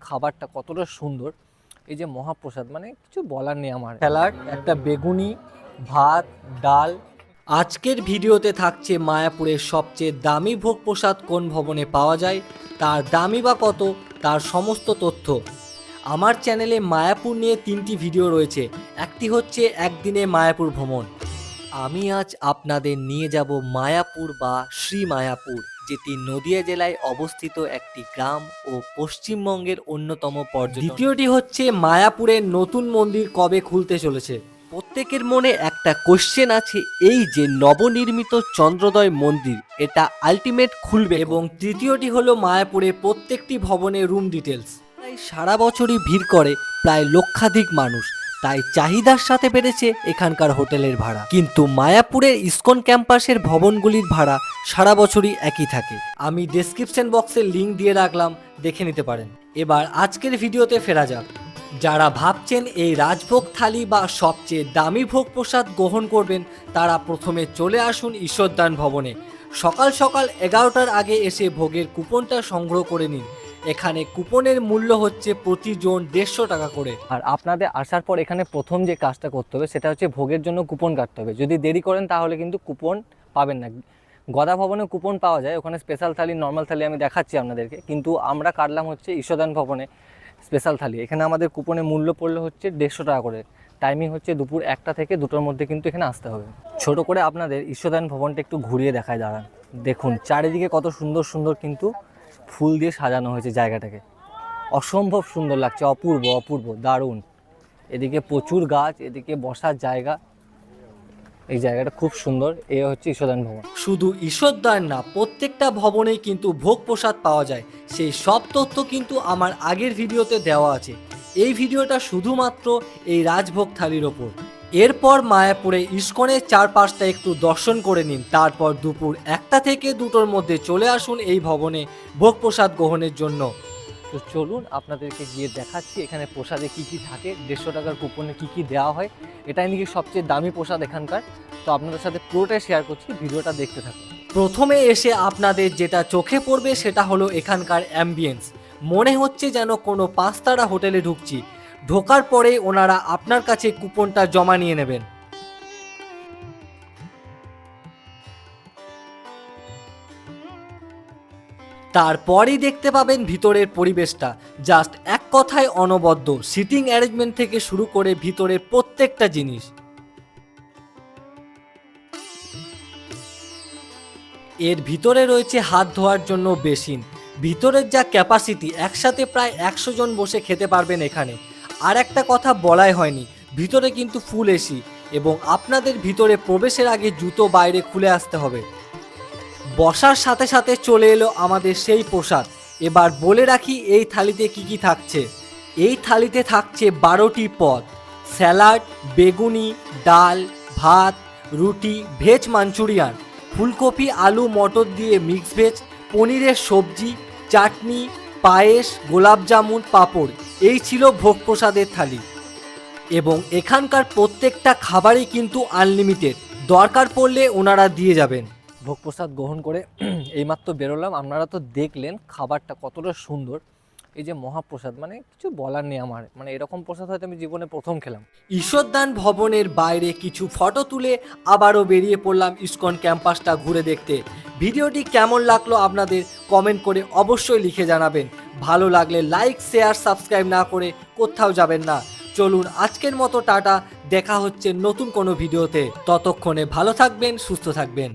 খাবারটা কতটা সুন্দর। এই যে মহাপ্রসাদ মানে কিছু বলার নেই আমার। স্যালাড, একটা বেগুনি, ভাত, ডাল। আজকের ভিডিওতে থাকছে মায়াপুরের সবচেয়ে দামি ভোগ প্রসাদ কোন ভবনে পাওয়া যায়, তার দামি বা কত, তার সমস্ত তথ্য। আমার চ্যানেলে মায়াপুর নিয়ে তিনটি ভিডিও রয়েছে। একটি হচ্ছে একদিনে মায়াপুর ভ্রমণ। আমি আজ আপনাদের নিয়ে যাব মায়াপুর বা শ্রী মায়াপুর যেটি নদিয়া জেলায় অবস্থিত একটি গ্রাম ও পশ্চিমবঙ্গের অন্যতম পর্যটন দ্বিতীয়টি হচ্ছে মায়াপুরের নতুন মন্দির কবে খুলতে চলেছে? প্রত্যেকের মনে একটা কোশ্চেন আছে এই যে নবনির্মিত চন্দ্রোদয় মন্দির এটা আলটিমেট খুলবে এবং তৃতীয়টি হলো মায়াপুরে প্রত্যেকটি ভবনের রুম ডিটেলস প্রায় সারা বছরই ভিড় করে প্রায় লক্ষাধিক মানুষ। তাই চাহিদার সাথে বেড়েছে এখানকার হোটেলের ভাড়া। কিন্তু মায়াপুরের ইসকন ক্যাম্পাসের ভবনগুলির ভাড়া সারা বছরই একই থাকে। আমি ডেসক্রিপশন বক্সে লিংক দিয়ে রাখলাম, দেখে নিতে পারেন। এবার আজকের ভিডিওতে ফেরা যাক। যারা ভাবছেন এই রাজভোগ থালি বা সবচেয়ে দামি ভোগ প্রসাদ গ্রহণ করবেন, তারা প্রথমে চলে আসুন ঈশ্বরদান ভবনে। সকাল সকাল এগারোটার আগে এসে ভোগের কুপনটা সংগ্রহ করে নিন। এখানে কুপনের মূল্য হচ্ছে প্রতি জন দেড়শো টাকা করে। আর আপনাদের আসার পর এখানে প্রথম যে কাজটা করতে হবে, সেটা হচ্ছে ভোগের জন্য কুপন কাটতে হবে। যদি দেরি করেন, তাহলে কিন্তু কুপন পাবেন না। গদা ভবনে কুপন পাওয়া যায়, ওখানে স্পেশাল থালি নর্মাল থালি আমি দেখাচ্ছি আপনাদেরকে। কিন্তু আমরা কাটলাম হচ্ছে ঈশ্বরদান ভবনে স্পেশাল থালি। এখানে আমাদের কুপনের মূল্য পড়লে হচ্ছে দেড়শো টাকা করে। টাইমিং হচ্ছে দুপুর একটা থেকে দুটোর মধ্যে কিন্তু এখানে আসতে হবে। ছোট করে আপনাদের ঈশ্বরদান ভবনটা একটু ঘুরিয়ে দেখায় দাঁড়ান। দেখুন, চারিদিকে কত সুন্দর সুন্দর কিন্তু ফুল দিয়ে সাজানো হয়েছে জায়গাটাকে। অসম্ভব সুন্দর লাগছে, অপূর্ব অপূর্ব, দারুণ। এদিকে প্রচুর গাছ, এদিকে বসার জায়গা। এই জায়গাটা খুব সুন্দর, এ হচ্ছে ঈশ্বরদান ভবন। শুধু ঈশ্বরদান না, প্রত্যেকটা ভবনেই কিন্তু ভোগ প্রসাদ পাওয়া যায়। সেই সব তথ্য কিন্তু আমার আগের ভিডিওতে দেওয়া আছে। এই ভিডিওটা শুধুমাত্র এই রাজভোগ থালির ওপর। এরপর মায়াপুরে ইস্কনের চারপাশটা একটু দর্শন করে নিন। তারপর দুপুর একটা থেকে দুটোর মধ্যে চলে আসুন এই ভবনে ভোগ প্রসাদ গ্রহণের জন্য। তো চলুন আপনাদেরকে গিয়ে দেখাচ্ছি এখানে প্রসাদে কি কি থাকে দেড়শো টাকার কুপনে কি কি দেওয়া হয়। এটাই নাকি সবচেয়ে দামি প্রসাদ এখানকার। তো আপনাদের সাথে পুরোটাই শেয়ার করছি ভিডিওটা দেখতে থাকুন। প্রথমে এসে আপনাদের যেটা চোখে পড়বে সেটা হলো এখানকার অ্যাম্বিয়েন্স মনে হচ্ছে যেন কোনো পাঁচতারা হোটেলে ঢুকছি। ঢোকার পরে ওনারা আপনার কাছে কুপনটা জমা নিয়ে নেবেন। তারপরেই দেখতে পাবেন ভিতরের পরিবেশটা। জাস্ট এক কথায় অনবদ্য। সিটিং অ্যারেঞ্জমেন্ট থেকে শুরু করে ভিতরের প্রত্যেকটা জিনিস। এর ভিতরে রয়েছে হাত ধোয়ার জন্য বেসিন। ভিতরের যা ক্যাপাসিটি, একসাথে প্রায় একশো জন বসে খেতে পারবেন এখানে। আর একটা কথা বলাই হয়নি, ভিতরে কিন্তু ফুল এসি এবং আপনাদের ভিতরে প্রবেশের আগে জুতো বাইরে খুলে আসতে হবে। বসার সাথে সাথে চলে এলো আমাদের সেই প্রসাদ। এবার বলে রাখি, এই থালিতে কি কি থাকছে? এই থালিতে থাকছে বারোটি পদ। স্যালাড, বেগুনি, ডাল, ভাত, রুটি, ভেজ মাঞ্চুরিয়ান, ফুলকপি, আলু, মটর দিয়ে মিক্স ভেজ, পনিরের সবজি, চাটনি, পায়েস গোলাপজামুন পাঁপড়। এই ছিল ভোগ প্রসাদের থালি। এবং এখানকার প্রত্যেকটা খাবারই কিন্তু আনলিমিটেড দরকার পড়লে ওনারা দিয়ে যাবেন। ভোগ প্রসাদ গ্রহণ করে এইমাত্র বেরোলাম। আপনারা তো দেখলেন খাবারটা কতটা সুন্দর। এই যে মহাপ্রসাদ মানে কিছু বলার নেই আমার। মানে এরকম প্রসাদ হয়তো আমি জীবনে প্রথম খেলাম। ঈশ্বরদান ভবনের বাইরে কিছু ফটো তুলে আবারও বেরিয়ে পড়লাম ইসকন ক্যাম্পাসটা ঘুরে দেখতে। ভিডিওটি কেমন লাগল আপনাদের কমেন্ট করে অবশ্যই লিখে জানাবেন। ভালো লাগলে লাইক শেয়ার সাবস্ক্রাইব না করে কোথাও যাবেন না। চলুন আজকের মতো টাটা, দেখা হচ্ছে নতুন কোনো ভিডিওতে। ততক্ষণে ভালো থাকবেন, সুস্থ থাকবেন।